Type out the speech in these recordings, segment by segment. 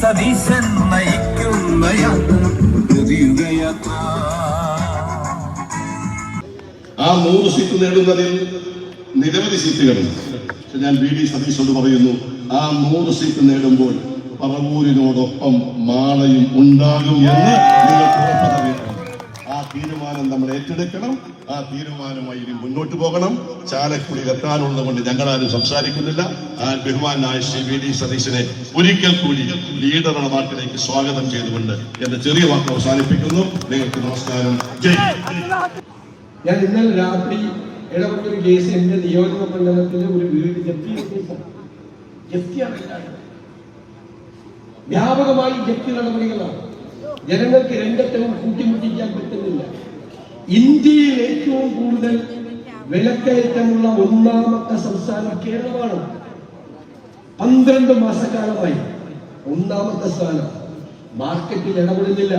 സതീശൻ നയിക്കുന്ന ആ മൂന്ന് സീറ്റ് നേടുന്നതിൽ നിരവധി സീറ്റുകളുണ്ട് ഞാൻ വി ഡി സതീശോട് പറയുന്നു ആ മൂന്ന് സീറ്റ് നേടുമ്പോൾ പറവൂരിനോടൊപ്പം മാളയും ഉണ്ടാകും എന്ന് നിങ്ങൾ ആ തീരുമാനം നമ്മൾ ഏറ്റെടുക്കണം. ആ തീരുമാനമായി ഇനി മുന്നോട്ട് പോകണം. ചാലക്കുടിയിൽ എത്താനുള്ളത് കൊണ്ട് ഞങ്ങൾ ആരും സംസാരിക്കുന്നില്ല. ആ ബഹുമാനായ ശ്രീ വി ഡി സതീശനെ ഒരിക്കൽ കൂടി ലീഡറുടെ നാട്ടിലേക്ക് സ്വാഗതം ചെയ്തുകൊണ്ട് എന്റെ ചെറിയ വാക്ക് അവസാനിപ്പിക്കുന്നു. നിങ്ങൾക്ക് നമസ്കാരം. ജയ് ഞാൻ ഇന്നലെ രാത്രി ഇടപെട്ടൊരു കേസ് എന്റെ നിയോജക മണ്ഡലത്തിലെ ഒരു. വ്യാപകമായി ജപ്തി നടപടികളാണ്. ജനങ്ങൾക്ക് രണ്ടറ്റവും കൂട്ടിമുട്ടിക്കാൻ പറ്റുന്നില്ല. ഇന്ത്യയിൽ ഏറ്റവും കൂടുതൽ വിലക്കയറ്റമുള്ള ഒന്നാമത്തെ സംസ്ഥാനം കേരളമാണ്. പന്ത്രണ്ട് മാസക്കാലമായി ഒന്നാമത്തെ സ്ഥാനം. മാർക്കറ്റിൽ ഇടപെടുന്നില്ല.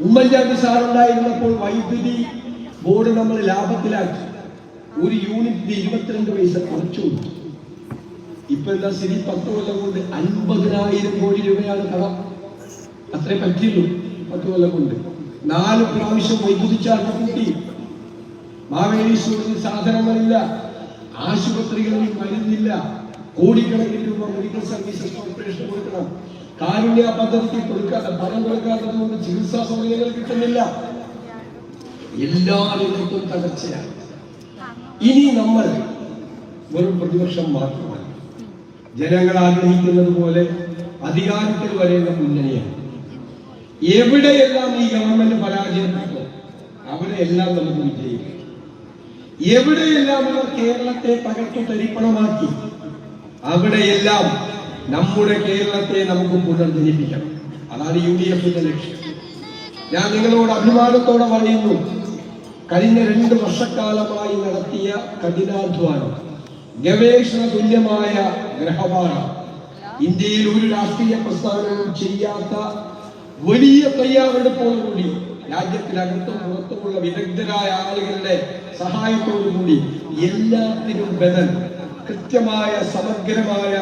ഉമ്മൻചാണ്ടി സാറുണ്ടായിരുന്നപ്പോൾ വൈദ്യുതി ബോർഡ് നമ്മൾ ലാഭത്തിലാക്കി. ഒരു യൂണിറ്റിന് ഇരുപത്തിരണ്ട് പൈസ കുറച്ചു. ഇപ്പൊ എന്താ സ്ഥിതി? പത്ത് കൊല്ലം കൊണ്ട് അൻപതിനായിരം കോടി രൂപയാണ് കടം. അത്രേ പറ്റിയുള്ളൂ. പത്ത് കൊല്ലം കൊണ്ട്. നാല് പ്രാവശ്യം വൈദ്യുതി ചാർജ് കൂട്ടി. മാവേലി സ്റ്റോറിൽ സാധനങ്ങളില്ല. ആശുപത്രികളിൽ മരുന്നില്ല. കോടിക്കണക്കിന് രൂപ മെഡിക്കൽ സർവീസസ് കോർപ്പറേഷൻ കൊടുക്കണം. കാരുണ്യ പദ്ധതിക്ക് കൊടുക്കാത്ത പണം കൊടുക്കാത്തത് കൊണ്ട് ചികിത്സാ സൗകര്യങ്ങൾ കിട്ടുന്നില്ല. എല്ലാ രംഗത്തും തകർച്ചയാണ്. ഇനി നമ്മൾ വെറും പ്രതിപക്ഷം മാത്രമല്ല ജനങ്ങൾ ആഗ്രഹിക്കുന്നത് പോലെ അധികാരത്തിൽ വരേണ്ട മുന്നണിയാണ്. എവിടെയെല്ലാം ഈ ഗവൺമെന്റ് പരാജയപ്പെട്ടു അവിടെയെല്ലാം നമുക്ക് വിജയിക്കും എവിടെയെല്ലാം അവർ കേരളത്തെ തകർത്തു തരിപ്പണമാക്കി അവിടെയെല്ലാം നമ്മുടെ കേരളത്തെ നമുക്ക് പുനർജനിപ്പിക്കണം അതാണ് യു ഡി എഫിന്റെ ലക്ഷ്യം. ഞാൻ നിങ്ങളോട് അഭിമാനത്തോടെ പറയുന്നു കഴിഞ്ഞ രണ്ട് വർഷക്കാലമായി നടത്തിയ കഠിനാധ്വാനം ഗവേഷണ തുല്യമായ ഗ്രഹപാഠം. ഇന്ത്യയിൽ ഒരു രാഷ്ട്രീയ പ്രസ്ഥാനവും ചെയ്യാത്ത വലിയ തയ്യാറെടുപ്പോടുകൂടി രാജ്യത്തിനകത്തും പുറത്തുമുള്ള വിദഗ്ധരായ ആളുകളുടെ സഹായത്തോടുകൂടി എല്ലാത്തിനും ബദൽ കൃത്യമായ സമഗ്രമായ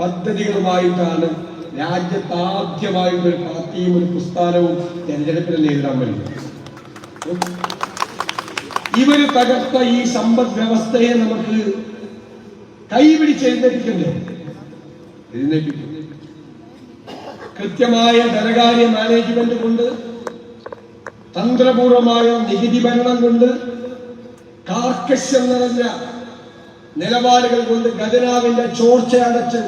പദ്ധതികളുമായിട്ടാണ് രാജ്യത്ത് ആദ്യമായിട്ട് ഒരു പാർട്ടിയും ഒരു പ്രസ്ഥാനവും തെരഞ്ഞെടുപ്പിൽ നേരിടാൻ വരുന്നത്. ഇവർ തകർത്ത ഈ സമ്പദ് വ്യവസ്ഥയെ നമുക്ക് കൈപിടിച്ച് എഴുന്നേൽപ്പിക്കണ്ടേ എഴുന്നേൽപ്പിക്കും. കൃത്യമായ ധനകാര്യ മാനേജ്മെന്റ് കൊണ്ട് തന്ത്രപൂർവമായ നികുതി ഭരണം കൊണ്ട് കാർക്കശ്യം നിറഞ്ഞ നിലപാടുകൾ കൊണ്ട് ഖജനാവിന്റെ ചോർച്ച അടച്ച്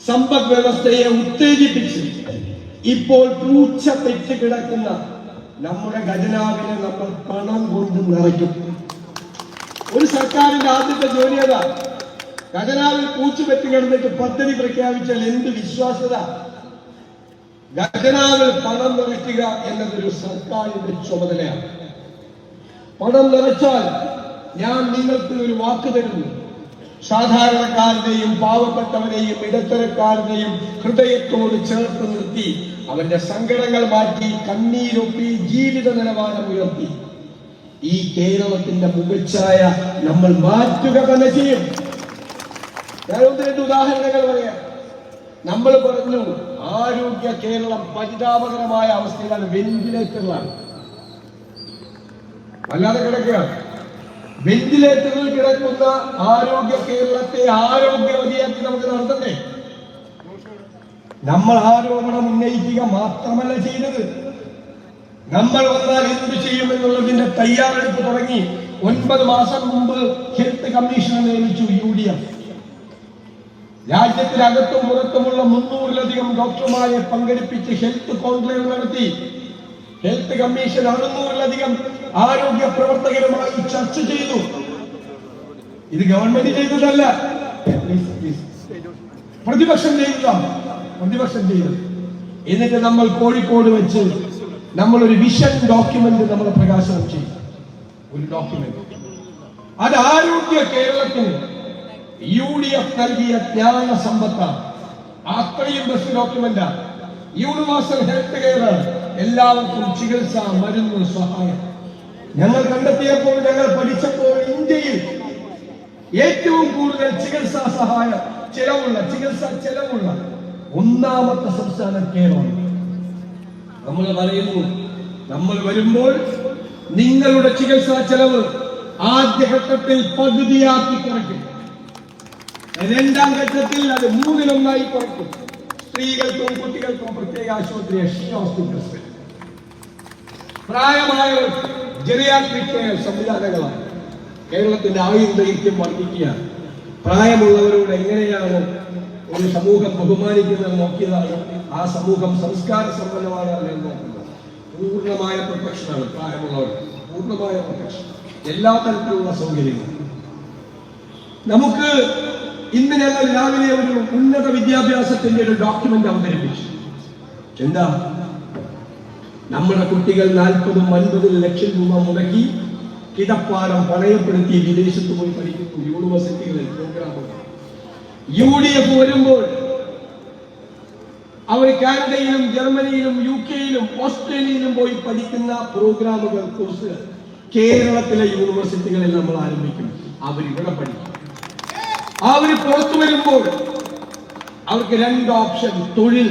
സമ്പദ് വ്യവസ്ഥയെ ഉത്തേജിപ്പിച്ച് ഇപ്പോൾ പൂച്ച പെറ്റ് കിടക്കുന്ന നമ്മുടെ ഖജനാവിനെ നമ്മൾ പണം കൊണ്ട് നിറയ്ക്കും. ഒരു സർക്കാരിന്റെ ആദ്യത്തെ ജോലി അതാ ഖജനാവിൽ പൂച്ചുപറ്റി പെറ്റ് കിടന്നിട്ട് പദ്ധതി പ്രഖ്യാപിച്ചാൽ എന്ത് വിശ്വാസത ഖജനാവിൽ പണം നിറയ്ക്കുക എന്നതൊരു സർക്കാരിന്റെ ചുമതലയാണ്. പണം നിറച്ചാൽ ഞാൻ നിങ്ങൾക്ക് ഒരു വാക്ക് തരുന്നു. സാധാരണക്കാരനെയും പാവപ്പെട്ടവനെയും ഇടത്തരക്കാരനെയും ഹൃദയത്തോട് ചേർത്ത് നിർത്തി അവന്റെ സങ്കടങ്ങൾ മാറ്റി കണ്ണീരൊപ്പി ജീവിത നിലവാരം ഉയർത്തി. ഈ കേരളത്തിന്റെ മുഖച്ഛായ നമ്മൾ മാറ്റുക തന്നെ ചെയ്യും. ഞാൻ ഉദാഹരണങ്ങൾ പറയാം. നമ്മൾ പറഞ്ഞു ആരോഗ്യ കേരളം പരിതാപകരമായ അവസ്ഥയിലാണ് വെന്റിലേറ്ററിലാണ്. വല്ലാതെ കിടക്കുക വെന്റിലേറ്ററിൽ കിടക്കുന്ന ആരോഗ്യ കേരളത്തെ ആരോഗ്യവതിയാക്കി നമുക്ക് നടത്തണ്ടേ? നമ്മൾ ആരോപണം ഉന്നയിക്കുക മാത്രമല്ല ചെയ്തത്. നമ്മൾ വന്നാൽ എന്ത് ചെയ്യുമെന്നുള്ളതിന്റെ തയ്യാറെടുപ്പ് തുടങ്ങി ഒൻപത് മാസം മുമ്പ് ഹെൽത്ത് കമ്മീഷനെ നിയമിച്ചു യു ഡി എഫ്. രാജ്യത്തിനകത്തും പുറത്തുമുള്ള മുന്നൂറിലധികം ഡോക്ടർമാരെ പങ്കെടുപ്പിച്ച് ഹെൽത്ത് കോൺക്ലേവ് നടത്തി. ഹെൽത്ത് കമ്മീഷൻ അറുന്നൂറിലധികം ആരോഗ്യ പ്രവർത്തകരുമായി ചർച്ച ചെയ്തു. ഇത് ഗവൺമെന്റ് ചെയ്തതല്ല. പ്രതിപക്ഷം ചെയ്തതാണ് പ്രതിപക്ഷം ചെയ്തത് എന്നിട്ട് നമ്മൾ കോഴിക്കോട് വെച്ച് നമ്മൾ ഒരു വിഷൻ ഡോക്യുമെന്റ് നമ്മൾ പ്രകാശനം ചെയ്തു. ഒരു ഡോക്യുമെന്റ്. അത് ആരോഗ്യ കേരളത്തിന് യു ഡി എഫ് നൽകിയ ജ്ഞാന സമ്പത്താണ് അത്രയും best document. Universal health care. എല്ലാവർക്കും ചികിത്സ മരുന്ന് സഹായം. ഞങ്ങൾ കണ്ടെത്തിയപ്പോൾ ഞങ്ങൾ പഠിച്ചപ്പോൾ ഇന്ത്യയിൽ ഏറ്റവും കൂടുതൽ ചികിത്സാ സഹായം ചെലവുള്ള ചികിത്സാ ചെലവുള്ള ഒന്നാമത്തെ സംസ്ഥാനം കേരളം. നമ്മൾ പറയുന്നു നമ്മൾ വരുമ്പോൾ നിങ്ങളുടെ ചികിത്സാ ചെലവ് ആദ്യഘട്ടത്തിൽ പകുതിയാക്കി കുറയ്ക്കും. രണ്ടാം ഘട്ടത്തിൽ അത് മൂന്നിലൊന്നായി കുറയ്ക്കും. സ്ത്രീകൾക്കും കുട്ടികൾക്കും പ്രത്യേക ആശുപത്രി ഹോസ്പിറ്റൽസ്. പ്രായമായവർ ജെറിയാട്രിക് സംവിധാനങ്ങളാണ്. കേരളത്തിന്റെ ആയുർ ദൈർഘ്യം വർദ്ധിക്കുകയാണ്. പ്രായമുള്ളവരോട് എങ്ങനെയാണ് ഒരു സമൂഹം ബഹുമാനിക്കുന്നത് നോക്കിയതാണ്. ആ സമൂഹം സംസ്കാര സമ്പന്നമാണ് അവരെ നോക്കുന്നത് പൂർണമായ പ്രൊട്ടക്ഷനാണ് പ്രായമുള്ളവർ. പൂർണമായ പ്രൊട്ടക്ഷൻ. എല്ലാ തരത്തിലുള്ള സൗകര്യങ്ങളും. നമുക്ക് ഇന്ന് ഞങ്ങൾ രാവിലെ ഒരു ഉന്നത വിദ്യാഭ്യാസത്തിന്റെ ഒരു ഡോക്യുമെന്റ് അവതരിപ്പിച്ചു. എന്താ? നമ്മുടെ കുട്ടികൾ നാൽപ്പതും അൻപതും ലക്ഷം രൂപ മുടക്കി കിടപ്പാടം പണയപ്പെടുത്തി വിദേശത്ത് പോയി പഠിക്കുന്നു. യൂണിവേഴ്സിറ്റികളിൽ പ്രോഗ്രാമുകൾ യു ഡി എഫ് വരുമ്പോൾ അവർ കാനഡയിലും ജർമ്മനിയിലും യു കെയിലും ഓസ്ട്രേലിയയിലും പോയി പഠിക്കുന്ന പ്രോഗ്രാമുകൾ കോഴ്സുകൾ കേരളത്തിലെ യൂണിവേഴ്സിറ്റികളിൽ നമ്മൾ ആരംഭിക്കും. അവരിവിടെ ഇവിടെ പഠിക്കും അവർ പുറത്തു വരുമ്പോൾ അവർക്ക് രണ്ട് ഓപ്ഷൻ തൊഴിൽ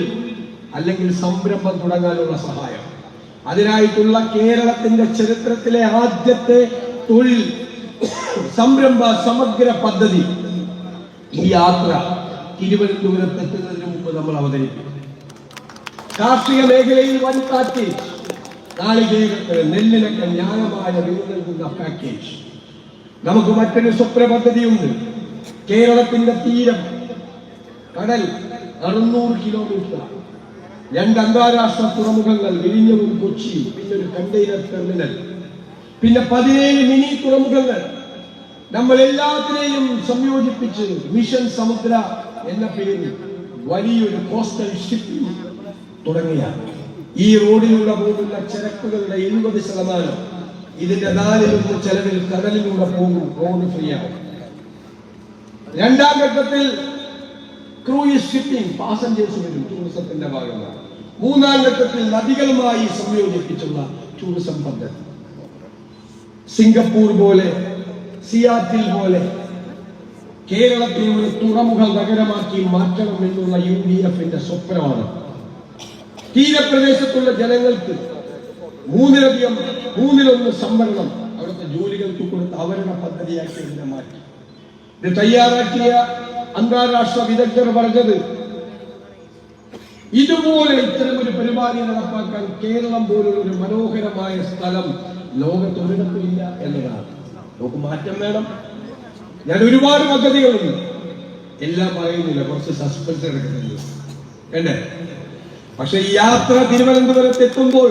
അല്ലെങ്കിൽ സംരംഭം തുടങ്ങാനുള്ള സഹായം. അതിനായിട്ടുള്ള കേരളത്തിന്റെ ചരിത്രത്തിലെ ആദ്യത്തെ തൊഴിൽ സംരംഭ സമഗ്ര പദ്ധതി. ഈ യാത്ര തിരുവനന്തപുരത്ത് എത്തുന്നതിന് മുമ്പ് നമ്മൾ അവതരിപ്പിക്കും. കാർഷിക മേഖലയിൽ വൻ കാറ്റി നാളികേരത്തിന് നെല്ലിനൊക്കെ ന്യായമായ വില നൽകുന്ന പാക്കേജ് നമുക്ക് മറ്റൊരു സ്വപ്ന പദ്ധതിയുണ്ട് കേരളത്തിന്റെ തീരം. കടൽ അറുന്നൂറ് കിലോമീറ്റർ രണ്ട് അന്താരാഷ്ട്ര തുറമുഖങ്ങൾ വിഴിഞ്ഞവും കൊച്ചി പിന്നെ ഒരു കണ്ടെയ്നർ ടെർമിനൽ പിന്നെ പതിനേഴ് മിനി തുറമുഖങ്ങൾ നമ്മൾ എല്ലാത്തിനെയും സംയോജിപ്പിച്ച് മിഷൻ സമുദ്ര എന്ന പേരിൽ വലിയൊരു കോസ്റ്റൽ ഷിപ്പിംഗ് തുടങ്ങിയ ഈ റോഡിലൂടെ പോകുന്ന ചരക്കുകളുടെ എഴുപത് ശതമാനം ഇതിന്റെ നാലിലൊന്ന് ചെലവിൽ കടലിലൂടെ പോകും റോഡ് ഫ്രീ ആവും. രണ്ടാം ഘട്ടത്തിൽ ക്രൂയിസ് ഷിപ്പിംഗ് പാസഞ്ചേഴ്സ് വരും ടൂറിസത്തിന്റെ ഭാഗമാണ്. മൂന്നാം ഘട്ടത്തിൽ നദികളുമായി സംയോജിപ്പിച്ചുള്ള ടൂറിസം പദ്ധതി. സിംഗപ്പൂർ പോലെ സിയാറ്റിൽ പോലെ കേരളത്തെ ഒരു തുറമുഖ നഗരമാക്കി മാറ്റണം എന്നുള്ള യു ഡി എഫിന്റെ സ്വപ്നമാണ്. തീരപ്രദേശത്തുള്ള ജനങ്ങൾക്ക് മൂന്നിലധികം മൂന്നിലൊന്ന് സംവരണം അവിടുത്തെ ജോലികൾക്ക് കൊടുത്ത് അവരുടെ പദ്ധതിയാക്കി ഇതിനെ മാറ്റി. ഇത് തയ്യാറാക്കിയ അന്താരാഷ്ട്ര വിദഗ്ധർ പറഞ്ഞത് ഇതുപോലെ ഇത്തരം ഒരു പരിപാടി നടപ്പാക്കാൻ കേരളം പോലുള്ള ഒരു മനോഹരമായ സ്ഥലം ലോകത്ത് ഒരിടത്തുമില്ല എന്നതാണ്. നമുക്ക് മാറ്റം വേണം. ഞാൻ ഒരുപാട് പദ്ധതികളുണ്ട്. എല്ലാം പറയുന്നില്ല. കുറച്ച് സസ്പെൻസ് എടുക്കുന്നുണ്ട്. അല്ലേ പക്ഷെ ഈ യാത്ര തിരുവനന്തപുരത്ത് എത്തുമ്പോൾ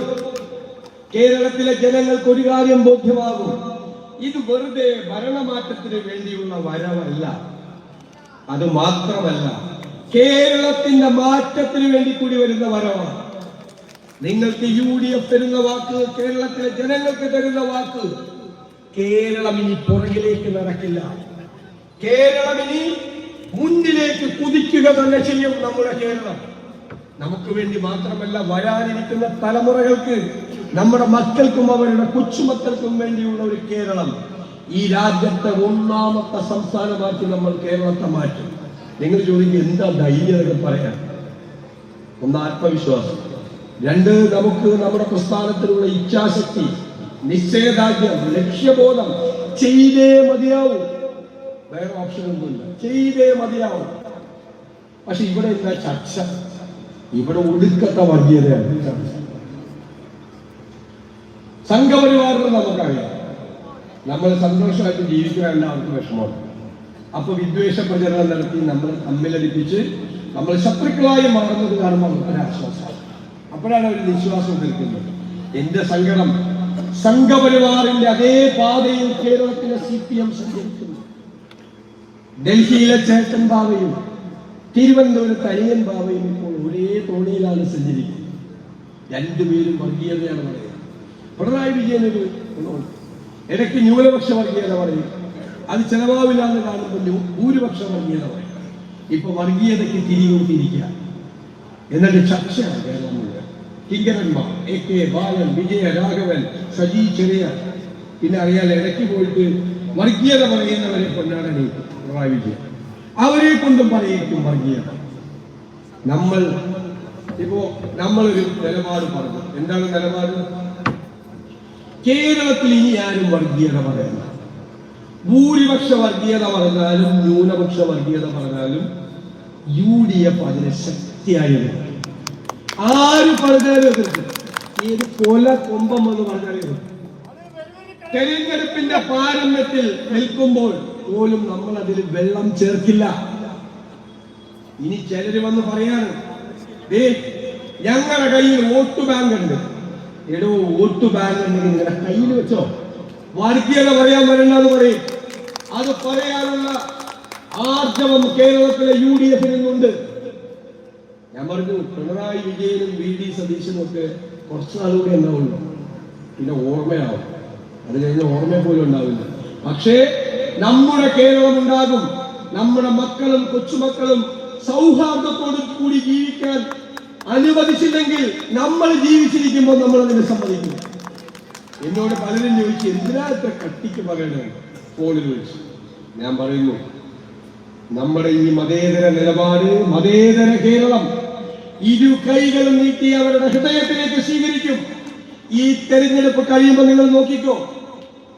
കേരളത്തിലെ ജനങ്ങൾക്ക് ഒരു കാര്യം ബോധ്യമാകും. ഇത് വെറുതെ ഭരണമാറ്റത്തിന് വേണ്ടിയുള്ള വരവല്ല. അത് മാത്രമല്ല കേരളത്തിന്റെ മാറ്റത്തിന് വേണ്ടി കൂടി വരുന്ന വരവാണ്. നിങ്ങൾക്ക് യു ഡി എഫ് തരുന്ന വാക്ക് കേരളത്തിലെ ജനങ്ങൾക്ക് തരുന്ന വാക്ക് കേരളം ഇനി പുറകിലേക്ക് നടക്കില്ല. കേരളം ഇനി മുന്നിലേക്ക് കുതിക്കുക തന്നെ ചെയ്യും നമ്മുടെ കേരളം. നമുക്ക് വേണ്ടി മാത്രമല്ല വരാനിരിക്കുന്ന തലമുറകൾക്ക് നമ്മുടെ മക്കൾക്കും അവരുടെ കൊച്ചുമക്കൾക്കും വേണ്ടിയുള്ള ഒരു കേരളം ഈ രാജ്യത്തെ ഒന്നാമത്തെ സംസ്ഥാനമാക്കി നമ്മൾ കേരളത്തെ മാറ്റും. നിങ്ങൾ ചോദിക്കും എന്താ ധൈര്യതകൾ പറയാൻ? ഒന്ന് ആത്മവിശ്വാസം. രണ്ട് നമുക്ക് നമ്മുടെ പ്രസ്ഥാനത്തിലുള്ള ഇച്ഛാശക്തി നിശ്ചയദാർഢ്യം ലക്ഷ്യബോധം ചെയ്തേ മതിയാവും. വേറെ ഓപ്ഷൻ ഒന്നുമില്ല. ചെയ്തേ മതിയാവും. പക്ഷെ ഇവിടെ എന്താ ചർച്ച? ഇവിടെ ഒടുക്കത്തെ വർഗീയതയാണ്. ചർച്ച സംഘപരിവാറിന് നമുക്കറിയാം. നമ്മൾ സന്തോഷമായിട്ട് ജീവിക്കാൻ അവർക്ക് വിഷമം. അപ്പൊ വിദ്വേഷ പ്രചരണം നടത്തി നമ്മൾ തമ്മിലടിപ്പിച്ച് നമ്മൾ ശത്രുക്കളായി മാറുന്നത് കാണുമ്പോൾ ഒരു ആശ്വാസം. അപ്പോഴാണ് ഒരു വിശ്വാസം തീർക്കുന്നത് എന്റെ സങ്കടം സംഘപരിവാറിന്റെ അതേ പാതയിൽ കേരളത്തിലെ സി പി എം സഞ്ചരിക്കുന്നു ഡൽഹിയിലെ ചേട്ടൻ ബാബയും തിരുവനന്തപുരത്ത് അനിയൻ ബാബയും ഇപ്പോൾ ഒരേ തോണിയിലാണ് സഞ്ചരിക്കുന്നത്. രണ്ടുപേരും വർഗീയതയാണ് പറയുന്നത് പിണറായി വിജയൻ ഒരു ഗുണമുണ്ട്. ഇടയ്ക്ക് ന്യൂനപക്ഷ വർഗീയത പറയും. അത് ചെലവാവില്ല എന്ന് കാണുമ്പോൾ ഭൂരിപക്ഷ വർഗീയത പറയും. ഇപ്പൊ വർഗീയതയ്ക്ക് തിരികൊണ്ടിരിക്കുക എന്നിട്ട് ചർച്ചയാണ് കേരളം മുഴുവൻ. കിങ്കരന്മാർ എ കെ ബാലൻ വിജയ രാഘവൻ സജി ചെറിയ. പിന്നെ അറിയാതെ ഇടയ്ക്ക് പോയിട്ട് വർഗീയത പറയുന്നവരെ കൊണ്ടാടണി പിണറായി വിജയൻ. അവരെ കൊണ്ടും പറയിക്കും വർഗീയത. നമ്മൾ ഇപ്പോ നമ്മളൊരു നിലപാട് പറഞ്ഞു. എന്താണ് നിലപാട്? കേരളത്തിൽ ഇനി ആരും വർഗീയത പറയണ്ട. ഭൂരിപക്ഷ വർഗീയത പറഞ്ഞാലും ന്യൂനപക്ഷ വർഗീയത പറഞ്ഞാലും യു ഡി എഫ് അതിനെ ശക്തിയായി. ആര് പറഞ്ഞാലും ഏത് കൊല കൊമ്പം എന്ന് പറഞ്ഞാലും തെരഞ്ഞെടുപ്പിന്റെ പാരമ്യത്തിൽ നിൽക്കുമ്പോൾ പോലും നമ്മൾ അതിൽ വെള്ളം ചേർക്കില്ല. ഇനി ചിലര് വന്ന് പറയാണ് ഞങ്ങളുടെ കയ്യിൽ വോട്ട് ബാങ്ക് ഉണ്ട് എടോ വോട്ട് ബാങ്ക് ഉണ്ടെങ്കിൽ നിങ്ങളുടെ കയ്യിൽ വെച്ചോ. വർഗീയത പറയാൻ വരണ്ടെന്ന് പറയും. അത് പറയാനുള്ള ആർജവം കേരളത്തിലെ യു ഡി എഫിൽ നിന്നുണ്ട്. ഞാൻ പറഞ്ഞു പിണറായി വിജയനും വി ഡി സതീശനും ഒക്കെ കുറച്ച് നാളുകൂടി ഉണ്ടാവുള്ളൂ. പിന്നെ ഓർമ്മയാവും. അത് കഴിഞ്ഞ ഓർമ്മ പോലും ഉണ്ടാവില്ല. പക്ഷേ നമ്മുടെ കേരളം ഉണ്ടാകും. നമ്മുടെ മക്കളും കൊച്ചുമക്കളും സൗഹാർദ്ദത്തോടു കൂടി ജീവിക്കാൻ അനുവദിച്ചില്ലെങ്കിൽ നമ്മൾ ജീവിച്ചിരിക്കുമ്പോൾ നമ്മൾ അതിനെ സമ്മതിക്കും. എന്നോട് പലരും ചോദിച്ചു എന്തിനാ ഇത്ര കട്ടിക്ക് പറയണത് ഫോണിൽ വിളിച്ചു. ഞാൻ പറയുന്നു നമ്മുടെ ഈ മതേതര നിലപാട് മതേതര കേരളം ഇരു കൈകളും നീട്ടി അവരുടെ ഹൃദയത്തിലേക്ക് സ്വീകരിക്കും. ഈ തെരഞ്ഞെടുപ്പ് കഴിയുമ്പോൾ നിങ്ങൾ നോക്കിക്കോ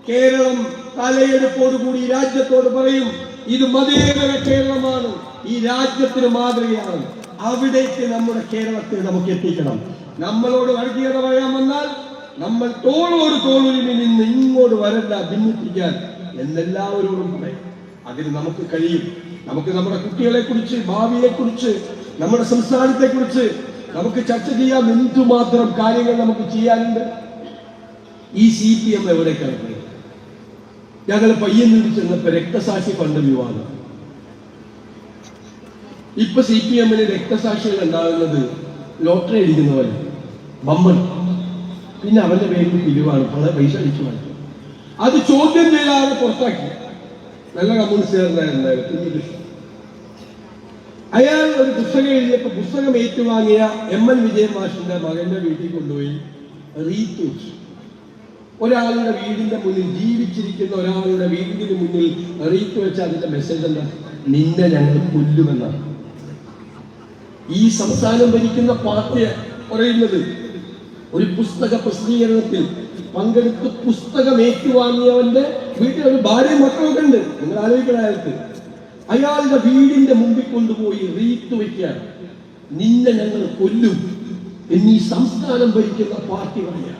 കേരളം തലയെടുപ്പോടുകൂടി രാജ്യത്തോട് പറയും ഇത് മതേതര കേരളമാണ് ഈ രാജ്യത്തിന് മാതൃകയാണ്. അവിടേക്ക് നമ്മുടെ കേരളത്തിൽ നമുക്ക് എത്തിക്കണം. നമ്മളോട് വർഗീയത പറയാൻ വന്നാൽ നമ്മൾ തോളോട് തോളൊരുമി നിന്ന് ഇങ്ങോട്ട് വരണ്ട ഭിന്നിപ്പിക്കാൻ എന്നെല്ലാവരോടും പറയും. അതിന് നമുക്ക് കഴിയും. നമുക്ക് നമ്മുടെ കുട്ടികളെ കുറിച്ച് ഭാവിയെ കുറിച്ച് നമ്മുടെ സംസ്ഥാനത്തെ കുറിച്ച് നമുക്ക് ചർച്ച ചെയ്യാം. എന്തുമാത്രം കാര്യങ്ങൾ നമുക്ക് ചെയ്യാനുണ്ട്? ഈ സി പി എം എവിടേക്കാണ് കിടക്കുന്നത് ഞങ്ങൾ പയ്യന്നൂരിൽ ചെന്നപ്പോ രക്തസാക്ഷി ഫണ്ട് വിവാദം. ഇപ്പൊ സി പി എമ്മിന് രക്തസാക്ഷികൾ ഉണ്ടാകുന്നത് ലോട്ടറി അടിക്കുന്നവർ ബമ്മൻ പിന്നെ അവന്റെ പേരിൽ പിരിവാണ്. പണം പൈസ അടിച്ചു അത് ചോദ്യം ചെയ്യാതെ പുറത്താക്കി. നല്ല കമ്മ്യൂണിസ്റ്റുകാരനായിരുന്നു അയാൾ ഒരു പുസ്തകം എഴുതിയപ്പോ പുസ്തകം ഏറ്റുവാങ്ങിയ എം എൻ വിജയൻ മാഷിന്റെ മകന്റെ വീട്ടിൽ കൊണ്ടുപോയി റീത്ത് ഒരാളുടെ വീടിന്റെ മുന്നിൽ ജീവിച്ചിരിക്കുന്ന ഒരാളുടെ വീടിന് മുന്നിൽ റീത്ത് വെച്ച അതിന്റെ മെസ്സേജ് എന്താ? നിന്നെ ഞങ്ങൾ കൊല്ലുമെന്നാണ്. ഈ സംസ്ഥാനം ഭരിക്കുന്ന പാർട്ടി പറയുന്നത് ഒരു പുസ്തക പ്രസിദ്ധീകരണത്തിൽ പങ്കെടുത്ത് പുസ്തകം ഏറ്റുവാങ്ങിയവന്റെ വീട്ടിൽ ഒരു ഭാര്യയും മക്കളൊക്കെ ഉണ്ട്. നിങ്ങൾ ആലോചിക്കണ അയാളുടെ വീടിന്റെ മുമ്പിൽ കൊണ്ടുപോയി റീത്ത് വയ്ക്കാൻ നിന്നെ ഞങ്ങൾ കൊല്ലും എന്നീ സംസ്ഥാനം ഭരിക്കുന്ന പാർട്ടി പറയാം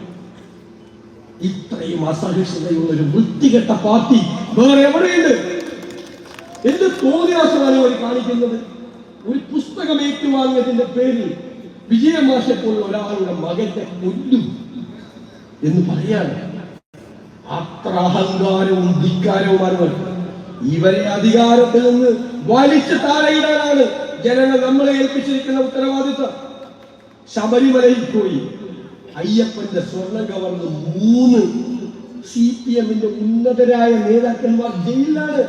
ഇത്രയും അസഹിഷ്ണുതയുള്ള ഒരു വൃത്തികെട്ട പാർട്ടി വേറെ എവിടെയുണ്ട്? എന്ത് തോന്നിയാസമാണ് അവർ കാണിക്കുന്നത്? ഒരു പുസ്തകം ഏറ്റുവാങ്ങിയതിന്റെ പേരിൽ വിജയമാഷെ പോലുള്ള ഒരാളുടെ മകന്റെ കൊല്ലും എന്ന് പറയാണ് അത്ര അഹങ്കാരവും ധിക്കാരവുമാണ് ഇവരെ അധികാരത്തിൽ നിന്ന് വലിച്ചു താഴെയിടാനാണ് ജനങ്ങൾ നമ്മളെ ഏൽപ്പിച്ചിരിക്കുന്ന ഉത്തരവാദിത്വം. ശബരിമലയിൽ പോയി അയ്യപ്പന്റെ സ്വർണം കവർന്ന് മൂന്ന് സി പി എമ്മിന്റെ ഉന്നതരായ നേതാക്കന്മാർ ജയിലിലാണ്.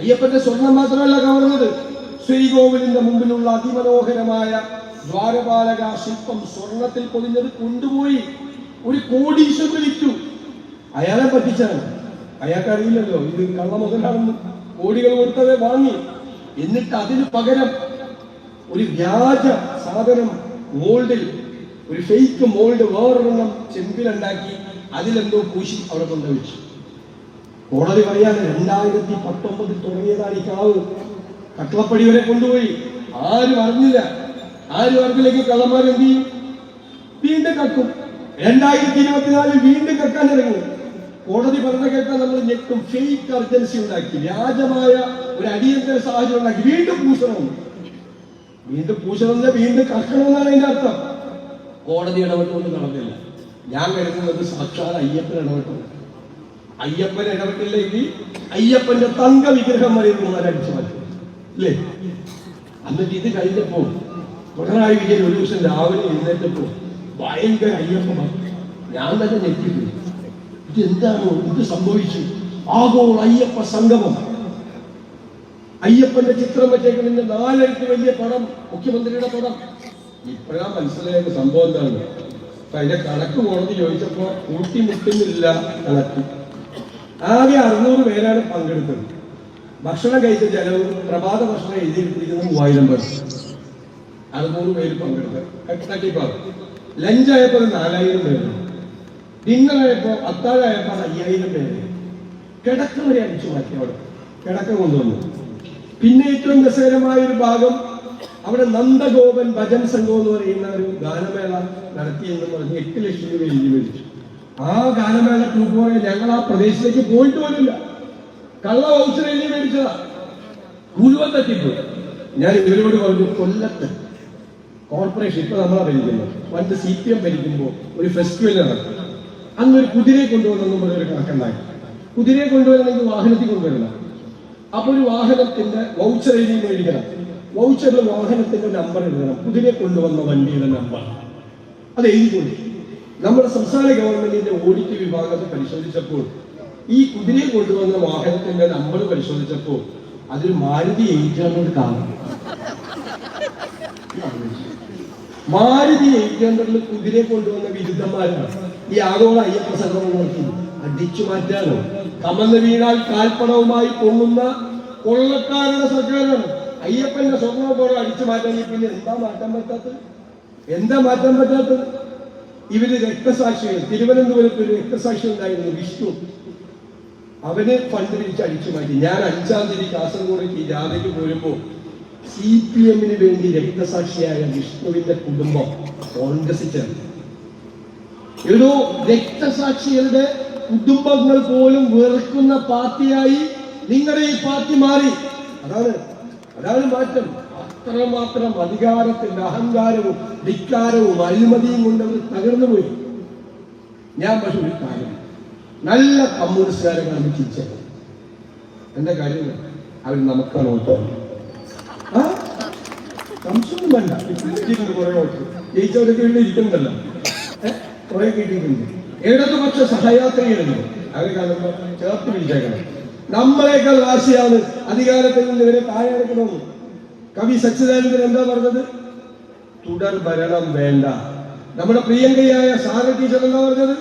അയ്യപ്പന്റെ സ്വർണം മാത്രമല്ല കവർന്നത്. ശ്രീകോവിലിന്റെ മുമ്പിലുള്ള അതിമനോഹരമായ ദ്വാരപാലക ശില്പം സ്വർണത്തിൽ പൊതിഞ്ഞത് കൊണ്ടുപോയി. ഒരു കോടീശ്വരന് വിറ്റു അയാളെ പറ്റിച്ചാണ്. അയാൾക്കറിയില്ലല്ലോ ഇത് കള്ള മുതലാണെന്ന് കോടികൾ കൊടുത്തത് വാങ്ങി. എന്നിട്ട് അതിന് പകരം ഒരു വ്യാജ സാധനം മോൾഡിൽ ഒരു ഫേക്ക് മോൾഡ് വേറൊരെണ്ണം ചെമ്പിലുണ്ടാക്കി അതിലെന്തോ പൂശി അവിടെ കൊണ്ടുവച്ചു. കോടതി പറയാൻ രണ്ടായിരത്തി പത്തൊമ്പതിൽ തുടങ്ങിയതാണ് ഈ കളവ്. കട്ടളപ്പടി വരെ കൊണ്ടുപോയി. ആരും അറിഞ്ഞില്ല. ആരും അറിഞ്ഞില്ലെങ്കിൽ കള്ളന്മാർ എന്ത് ചെയ്യും? വീണ്ടും കക്കും. രണ്ടായിരത്തി ഇരുപത്തിനാലിൽ വീണ്ടും കക്കാൻ ഇറങ്ങും. കോടതി പറഞ്ഞ കേട്ടാൽ നമ്മൾ ഞെട്ടും. ഫേക്ക് അർജൻസി ഉണ്ടാക്കി. വ്യാജമായ ഒരു അടിയന്തര സാഹചര്യം ഉണ്ടാക്കി. വീണ്ടും പൂശണം. വീണ്ടും പൂശണമെന്ന് വീണ്ടും കർക്കണമെന്നാണ് അതിന്റെ അർത്ഥം. കോടതി ഇടപെട്ടുകൊണ്ട് നടന്നില്ല. ഞാൻ കരുതുന്നത് സാക്ഷാൽ അയ്യപ്പൻ ഇടപെട്ടു അയ്യപ്പൻ ഇടപെട്ടില്ലെങ്കിൽ അയ്യപ്പന്റെ തങ്ക വിഗ്രഹം വരെ അടിച്ചു മാറ്റും. അല്ലേ എന്നിട്ട് ഇത് കഴിഞ്ഞപ്പോ പിണറായി വിജയൻ ഒരു ദിവസം രാവിലെ എഴുന്നേറ്റപ്പോ ഭയങ്കര അയ്യപ്പ. ഞാൻ തന്നെ ഞെട്ടിപ്പോയി. ഇത് എന്താണോ ഇത് സംഭവിച്ചു? ആഗോള അയ്യപ്പ സംഗമം. അയ്യപ്പന്റെ ചിത്രം വെച്ചേക്കുന്നതിന്റെ നാലരക്ക് വലിയ പടം മുഖ്യമന്ത്രിയുടെ പടം. ഇപ്പോഴാ മനസ്സിലായ സംഭവം എന്താണ്? അതിന്റെ കണക്ക് കോടതി ചോദിച്ചപ്പോ കൂട്ടിമുട്ടുന്നില്ല കണക്ക്. ആകെ അറുന്നൂറ് പേരാണ് പങ്കെടുത്തത്. ഭക്ഷണം കഴിച്ച ചെലവ് പ്രഭാത ഭക്ഷണം എഴുതിയിരിക്കുന്നത് മൂവായിരം പേർ. അറുന്നൂറ് പേര് പങ്കെടുത്തത്. ലഞ്ചായപ്പോൾ നാലായിരം പേര് ഡിന്നറായപ്പോ അത്താഴായപ്പോൾ അയ്യായിരം പേര്. കിടക്ക വരെ അടിച്ചു മാറ്റി അവിടെ. കിടക്ക കൊണ്ടുവന്നു. പിന്നെ ഏറ്റവും രസകരമായ ഒരു ഭാഗം അവിടെ നന്ദഗോപൻ ഭജൻ സംഘം എന്ന് പറയുന്ന ഒരു ഗാനമേള നടത്തിയെന്ന് പറഞ്ഞ് എട്ട് ലക്ഷം രൂപ എഴുതി മേടിച്ചു ആ ഗാനമേള ട്രൂപ്പ് പറയാൻ ഞങ്ങൾ ആ പ്രദേശത്തേക്ക് പോയിട്ട് പോലില്ല കള്ള വൗച്ചർ എഴുതി മേടിച്ചതാ മുഴുവൻ ഞാൻ ഇവരോട് പറഞ്ഞു കൊല്ലത്ത് കോർപ്പറേഷൻ ഇപ്പൊ നമ്മളാ ഭരിക്കുന്നത്. പണ്ട് സി പി എം ഭരിക്കുമ്പോൾ ഒരു ഫെസ്റ്റിവൽ നടക്കും. അന്ന് ഒരു കുതിരയെ കൊണ്ടുവന്നു പറഞ്ഞൊരു കണക്കുണ്ടായി. കുതിരയെ കൊണ്ടുവരണമെങ്കിൽ വാഹനത്തിൽ കൊണ്ടുവരണം. അപ്പൊ ഒരു വാഹനത്തിന്റെ വൗച്ചർ എഴുതി മേടിക്കണം. വൗച്ചറിൽ വാഹനത്തിന്റെ നമ്പർ എഴുതണം. കുതിരയെ കൊണ്ടുവന്ന വണ്ടിയുടെ നമ്പർ അത് എഴുതിക്കൊണ്ട് നമ്മുടെ സംസ്ഥാന ഗവൺമെന്റിന്റെ ഓഡിറ്റ് വിഭാഗത്തെ പരിശോധിച്ചപ്പോൾ ഈ കുതിരയെ കൊണ്ടുവന്ന വാഹനത്തിന്റെ നമ്പർ പരിശോധിച്ചപ്പോൾ അതൊരു മാരുതി എയ്റ്റ് കാണും മാരുതി എയ്റ്റ് ഹൺഡ്രഡിൽ കുതിരയെ കൊണ്ടുവന്ന വിരുദ്ധന്മാരാണ്. ഈ ആഗോള അയ്യപ്പ സംഘം നോക്കി അടിച്ചു മാറ്റാനോ കമന്ന് വീണാൽ കാൽപ്പണവുമായി പൊങ്ങുന്ന കൊള്ളക്കാരുടെ സർക്കാരാണ് അയ്യപ്പന്റെ സ്വർണപോലെ അടിച്ചു മാറ്റാൻ പിന്നെ എന്താ മാറ്റാൻ പറ്റാത്തത്? എന്താ മാറ്റാൻ പറ്റാത്തത്? ഇവർ രക്തസാക്ഷികൾ തിരുവനന്തപുരത്ത് ഒരു രക്തസാക്ഷി ഉണ്ടായിരുന്നു വിഷ്ണു. അവനെ ഫണ്ട് പിരിച്ച് അടിച്ചു മാറ്റി. ഞാൻ അഞ്ചാം തീയതി കാസർഗോഡേക്ക് ഈ ജാഥയ്ക്ക് പോരുമ്പോ സി പി എമ്മിന് വേണ്ടി രക്തസാക്ഷിയായ വിഷ്ണുവിന്റെ കുടുംബം കോൺഗ്രസ് ഒരു രക്തസാക്ഷികളുടെ കുടുംബങ്ങൾ പോലും വെറുക്കുന്ന പാർട്ടിയായി നിങ്ങളുടെ ഈ പാർട്ടി മാറി. അതാണ് അതാണ് മാറ്റം. അത്രമാത്രം അധികാരത്തിന്റെ അഹങ്കാരവും ധിക്കാരവും അഴിമതിയും കൊണ്ട് അവർ തകർന്നു പോയി. ഞാൻ പക്ഷെ ഒരു കാര്യം നല്ല കമ്മ്യൂണിസ്റ്റുകാരെ കാണുമ്പോൾ എന്റെ കാര്യം? അവർ നമുക്കാണ് വോട്ട് ജയിച്ചവരൊക്കെ കുറെ കിട്ടിയിട്ടുണ്ട് ഇടതുപക്ഷ സഹയാത്രികളുണ്ട് അവരെ കാണുമ്പോൾ ചേർത്ത് പിടിച്ചേക്കണം. നമ്മളെക്കാൾ വാശിയാണ് അധികാരത്തിൽ നിന്ന് ഇവരെ താഴെ എടുക്കണമെന്ന് കവി സച്ചിദാനന്ദൻ എന്താ പറഞ്ഞത്? തുടർ ഭരണം വേണ്ട. നമ്മുടെ പ്രിയങ്കയായ സാര ടീച്ചർ എന്താ പറഞ്ഞത്?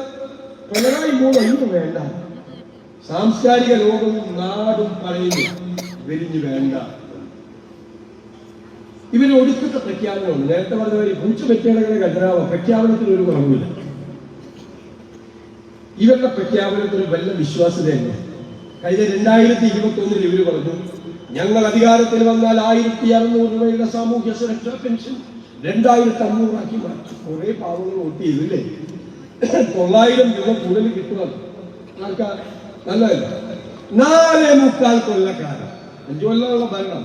പിണറായി മൂന്ന് വേണ്ട. സാംസ്കാരിക ലോകവും നാടും പറയുന്നു വെരിഞ്ഞു വേണ്ട. ഇവർ ഒടുക്കത്തെ പ്രഖ്യാപനമാണ് നേരത്തെ പറഞ്ഞവരെ പൂച്ച വെക്കേണ്ടങ്ങനെ ഖജനാവ് പ്രഖ്യാപനത്തിന് ഒരു കുറവില്ല ഇവരുടെ പ്രഖ്യാപനത്തിന് വല്ല വിശ്വാസ്യതയല്ല കഴിഞ്ഞ രണ്ടായിരത്തി ഇരുപത്തി ഒന്നിൽ ഇവർ പറഞ്ഞു ഞങ്ങൾ അധികാരത്തിൽ വന്നാൽ ആയിരത്തി അറുന്നൂറ് രൂപയുടെ സാമൂഹ്യ സുരക്ഷാ പെൻഷൻ രണ്ടായിരത്തി അഞ്ഞൂറാക്കി മാറ്റി. കുറെ പാവങ്ങൾ വോട്ട് ചെയ്തില്ലേ? തൊള്ളായിരം രൂപ കൂടുതൽ കിട്ടുന്നത് ആൾക്കാർ നല്ലതല്ല? നാലേ മുക്കാൽ കൊല്ലക്കാലം അഞ്ചു കൊല്ലമുള്ള ഭരണം.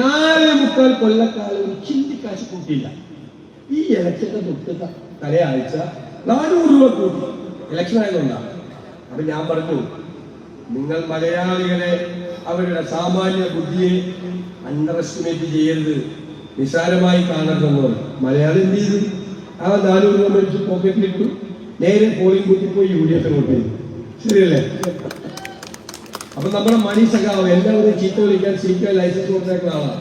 നാലേ മുക്കാൽ കൊല്ലക്കാലം ഒരു ചിന്തിക്കാശ് കൂട്ടിയില്ല. ഈ ഇലക്ഷന്റെ തൊട്ട് തലയാഴ്ച നാനൂറ് രൂപ കൂട്ടി. ഇലക്ഷൻ ആയതുകൊണ്ടാണ് അപ്പൊ ഞാൻ പറഞ്ഞു നിങ്ങൾ മലയാളികളെ അവരുടെ സാമാന്യ ബുദ്ധിയെ അണ്ടർ എസ്റ്റിമേറ്റ് ചെയ്യരുത്. നിസാരമായി കാണരുതെന്നാണ് മലയാളം എന്ത് ചെയ്തു? ആ നാനൂറ് രൂപ മേടിച്ച് പോക്കറ്റിലിട്ടു നേരെ പോളിംഗ് ബൂത്തിൽ പോയി യു ഡി എഫ് വോട്ട് ചെയ്തു. ശരിയല്ലേ? അപ്പൊ നമ്മുടെ മണി സഖാവ് എല്ലാവരും ചീത്ത വിളിക്കാൻ സി പി ലൈസൻസ് കൊടുത്തേക്കുന്ന ആളാണ്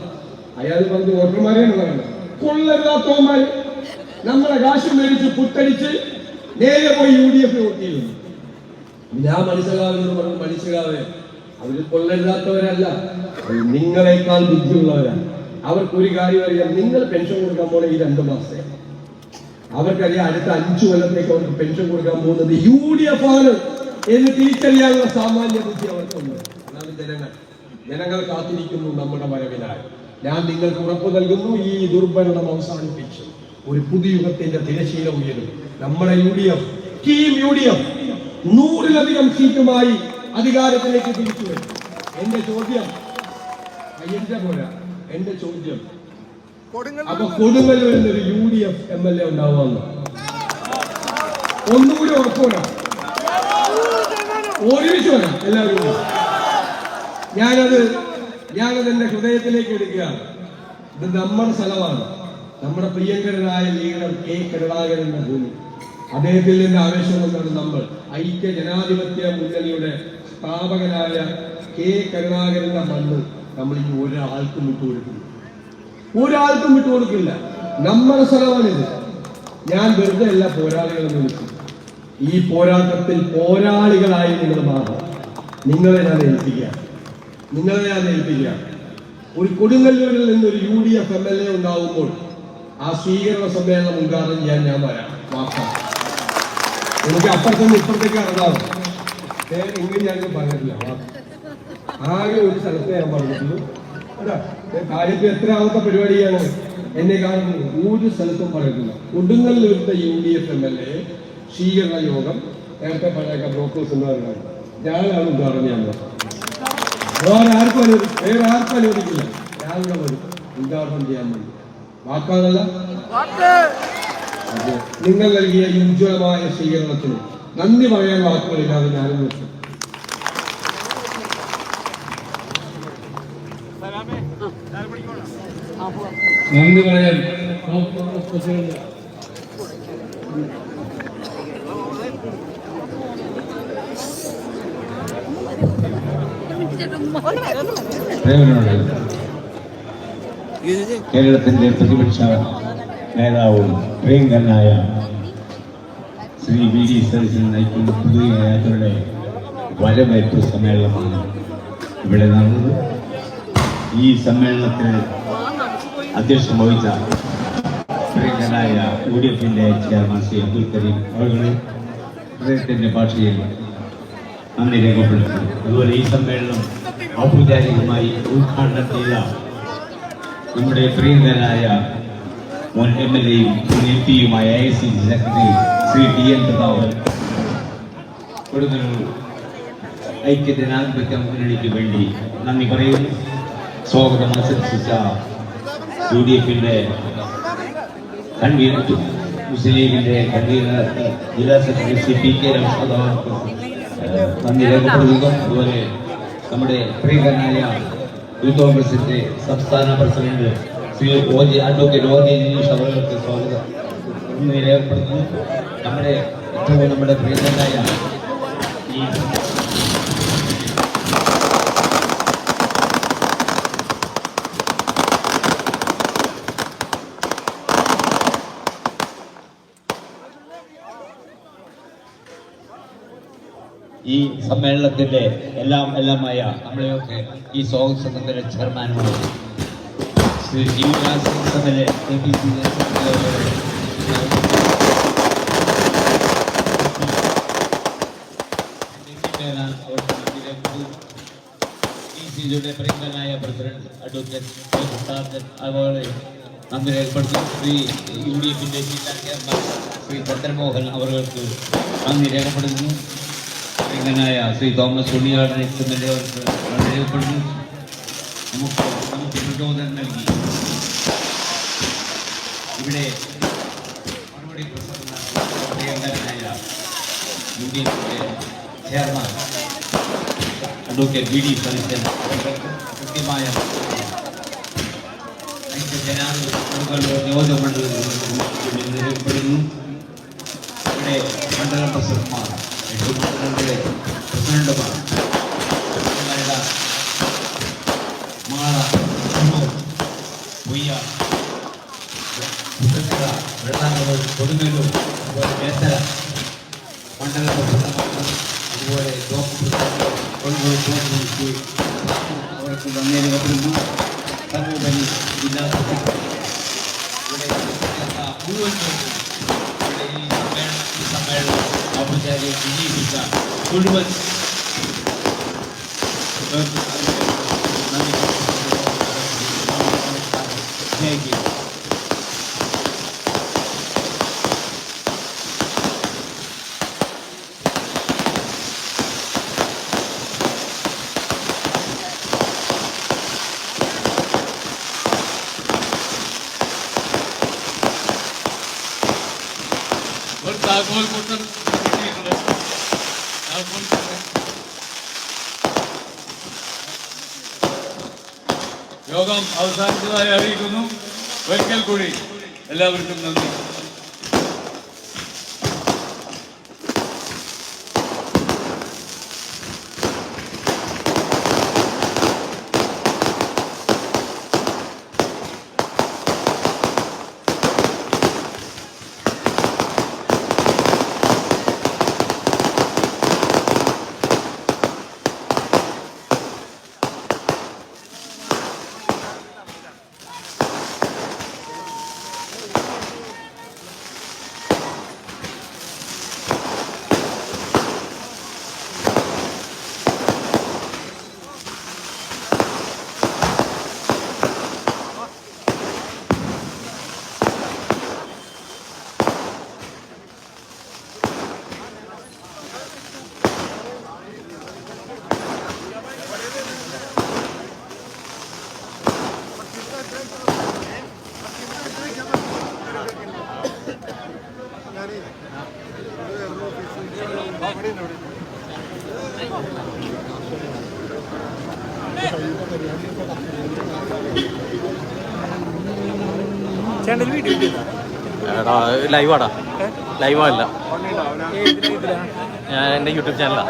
അയാൾ പറഞ്ഞ് വോട്ടർമാരെയാണ് പറയുന്നത്. കൊള്ളരുതാത്തവന്മാര്. നമ്മളെ കാശ് മേടിച്ച് പുട്ടടിച്ച് നേരെ പോയി യു ഡി എഫ് വോട്ട് ചെയ്യുന്നു ഞാൻ മനുഷ്യകാവെന്ന് പറഞ്ഞു മനുഷ്യകാവെ അവർ കൊള്ളരുതാത്തവരല്ല. നിങ്ങളെക്കാൾ ബുദ്ധിയുള്ളവരാണ്. അവർക്ക് ഒരു കാര്യം അറിയാം നിങ്ങൾ പെൻഷൻ കൊടുക്കാൻ പോലെ ഈ രണ്ടു മാസത്തെ. അവർക്കറിയാം അടുത്ത അഞ്ചു കൊല്ലത്തേക്ക് അവർക്ക് പെൻഷൻ കൊടുക്കാൻ പോകുന്നത് യു ഡി എഫ് ആണ് എന്ന് തിരിച്ചറിയാനുള്ള സാമാന്യ ബുദ്ധി അവർക്കുണ്ട്. ജനങ്ങൾ. ജനങ്ങൾ കാത്തിരിക്കുന്നു നമ്മുടെ വരവിനായി ഞാൻ നിങ്ങൾക്ക് ഉറപ്പ് നൽകുന്നു ഈ ദുർഭരണം അവസാനിപ്പിച്ച്. ഒരു പുതുയുഗത്തിന്റെ തിരശീല ഉയരും. നമ്മുടെ U D F team U D F നൂറിലധികം സീറ്റുമായി അധികാരത്തിലേക്ക് തിരിച്ചു വരും. എന്റെ ചോദ്യം എന്റെ പോരാ എന്റെ ചോദ്യം. അപ്പൊ കൊടുങ്ങല്ലൂരിൽ ഒരു U D F M L A ഉണ്ടാവുമെന്ന് ഒന്നുകൂടി ഉറപ്പുവരാം ഒരുമിച്ച് വരാം എല്ലാവരും. ഞാനത് ഞാനത് എന്റെ ഹൃദയത്തിലേക്ക് എടുക്കുകയാണ്. ഇത് നമ്മുടെ സ്ഥലമാണ്. നമ്മുടെ പ്രിയങ്കരനായ ലീഡർ കെ കരുണാകരന്റെ ഭൂമി. അദ്ദേഹത്തിൽ നിന്ന് ആവേശം കൊണ്ടാണ് നമ്മൾ ഐക്യ ജനാധിപത്യ മുന്നണിയുടെ സ്ഥാപകനായ കെ കരുണാകരന്റെ മണ്ണ് നമ്മൾ ഇനി ഒരാൾക്കും വിട്ടുകൊടുക്കുന്നു ഒരാൾക്കും വിട്ടുകൊടുക്കില്ല നമ്മുടെ സ്ഥലമാണിത്. ഞാൻ വെറുതെ അല്ല പോരാളികളെന്ന് വിളിച്ചു ഈ പോരാട്ടത്തിൽ പോരാളികളായി നിങ്ങൾ മാറണം നിങ്ങളെ ഞാൻ ഏൽപ്പിക്കുക. നിങ്ങളെ ഞാൻ ഏൽപ്പിക്കാം ഒരു കൊടുങ്ങല്ലൂരിൽ നിന്ന് ഒരു U D F M L A ഉണ്ടാവുമ്പോൾ ആ സ്വീകരണ സമ്മേളനം ഉദ്ഘാടനം ചെയ്യാൻ ഞാൻ വരാം. എനിക്ക് അപ്പുറത്തുനിന്ന് ഇപ്പുറത്തേക്ക് ഇറങ്ങാം ഞാൻ പറഞ്ഞിട്ടില്ല വാ. ആകെ ഒരു സ്ഥലത്ത് ഞാൻ പറഞ്ഞിട്ടുള്ളൂ. കാര്യത്തിൽ എത്ര ആവത്തെ പരിപാടിയാണ് എന്നെ കാണുന്നത്? ഒരു സ്ഥലത്തും പറഞ്ഞിട്ടില്ല. കൊടുങ്ങല്ലൂരിന്റെ U D F M L A സ്വീകരണ യോഗം നേരത്തെ പഴയ ബ്രോക്കേഴ്സ് ഞാനാണ് ഉദാഹരണം ഞാൻ വേറെ ആർക്കും അനുവദി വേറെ ആർക്കും അനുവദിക്കില്ല. ഞാനിവിടെ വരും ചെയ്യാൻ വേണ്ടി. വാക്കാണല്ല? നിങ്ങൾ നൽകിയ ഉജ്ജ്വലമായ സ്വീകരണത്തിന് നന്ദി പറയാൻ വാക്കുകളില്ലാതെ ഞാനും വെച്ചു. നന്ദി പറയാൻ. കേരളത്തിന്റെ പ്രതിപക്ഷ നേതാവും പ്രിയങ്കരനായ വി നയിക്കുന്ന പുതിയ യാത്രയുടെ വരവേൽപ്പ് സമ്മേളനമാണ് ഇവിടെ നടന്നത്. ഈ സമ്മേളനത്തിൽ അധ്യക്ഷം വഹിച്ച പ്രിയങ്കരനായ യു ഡി എഫിന്റെ ചെയർമാൻ ശ്രീ അബ്ദുൽ കരീം അവരുടെ അദ്ദേഹത്തിന്റെ ഭാഷയിൽ നന്ദി രേഖപ്പെടുത്തി അതുപോലെ ഈ സമ്മേളനം ഔപചാരികമായി ഉദ്ഘാടനം ചെയ്ത നമ്മുടെ പ്രിയങ്കരായ മുൻ എം എൽ എയും M പിയുമായ C C secretary Shri T വേണ്ടി നന്ദി പറയുന്നു സ്വാഗതം അനുസരിച്ച യു ഡി എഫിന്റെ കൺവീനർ മുസ്ലിം കൺവീനർ ജില്ലാ സെക്രട്ടറി പി കെ രമേശ് നന്ദി രേഖപ്പെടുത്തുക. അതുപോലെ നമ്മുടെ പ്രിയകരനായ യൂത്ത് സംസ്ഥാന president Shri OJ advocate OJ ji അവർക്ക് സ്വാഗതം. നന്ദി ഏർപ്പെടുന്നു. നമ്മുടെ ഏറ്റവും നമ്മുടെ പ്രിയങ്കരനായ ഈ ഈ സമ്മേളനത്തിന്റെ എല്ലാം എല്ലാമായ നമ്മളെയൊക്കെ ഈ സ്വാഗത സംഘത്തിന്റെ ചെയർമാനുമാണ്. ശ്രീ ജീവരാജ് സംഘത്തിലെ എ പി സി യുടെ പ്രിയങ്കരനായ പ്രസിഡന്റ് അഡ്വക്കേറ്റ് അതുപോലെ നന്ദി രേഖപ്പെടുത്തും ശ്രീ യു ഡി എഫിന്റെ ജില്ലാ ചെയർമാൻ ശ്രീ ചന്ദ്രമോഹൻ അവർക്ക് നന്ദി രേഖപ്പെടുത്തുന്നു പ്രിയങ്കരനായ ശ്രീ തോമസ് ഉണ്ണിയാടൻ എത്തുന്നതിന്റെ അവർക്ക് നന്ദി രേഖപ്പെടുന്നു നമുക്ക് നമുക്ക് പ്രചോദനം നൽകി ഇവിടെ യു ഡി എഫിന്റെ chairman advocate V D Satheesan അവർക്ക് കൃത്യമായ നിയോജകമണ്ഡലത്തിൽ നിലപ്പെടുന്നു ഇവിടെ മണ്ഡലം പ്രസിഡന്റുമാർ എട്ട് മണ്ഡലങ്ങളിലെ പ്രസിഡന്റുമാർ മലയാള മാള പൊയ്യ പുത്തൻകര, വെള്ളാങ്കോട് കൊടുങ്ങല്ലൂർ അതുപോലെ മേത്തല മണ്ഡല പ്രസിഡന്റുമാർ അതുപോലെ ബ്ലോക്ക് പ്രസിഡന്റ് കോഴിക്കോട് ബ്ലോക്ക് അവർക്ക് നന്ദി രേഖപ്പെടുന്നു സർവോപരി ജില്ലാ സെക്രട്ടറി ഇവിടെ ചേർന്ന മുഴുവൻ പേർക്കും ഇവിടെ ഈ സമ്മേളനം ഈ സമ്മേളനം ഔപചാരിക വിജയിപ്പിച്ച മുഴുവൻ പേർക്കും നന്ദി Thank you. ഒരു താക്കോൽ കൂട്ടം കിട്ടിയിട്ടുണ്ട്. താക്കോൽ കൂട്ടം. യോഗം അവസാനിച്ചതായി അറിയിക്കുന്നു ഒരിക്കൽ കൂടി എല്ലാവർക്കും നന്ദി. ലൈവാടാ ലൈവല്ല ഞാൻ എന്റെ യൂട്യൂബ് ചാനലാ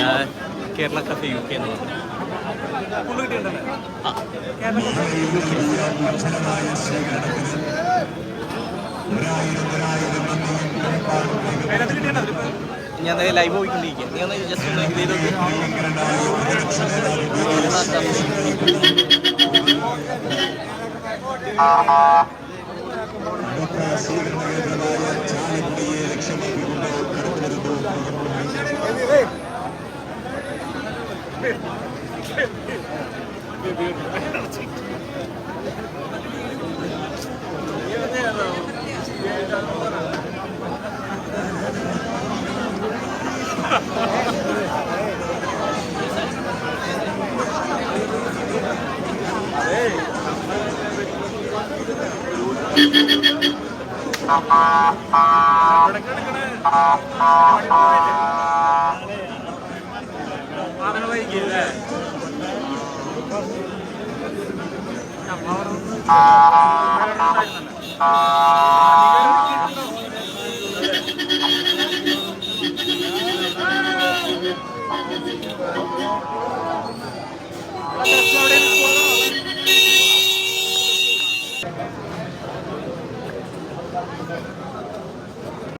ഞാൻ കേരള കഫേ യു കെ എന്ന് പറഞ്ഞു. ഞാൻ ലൈവ് പോയിക്കൊണ്ടിരിക്കുക നീ ഒന്ന് ജസ്റ്റ് ഒന്ന് ഇത് ചെയ്ത്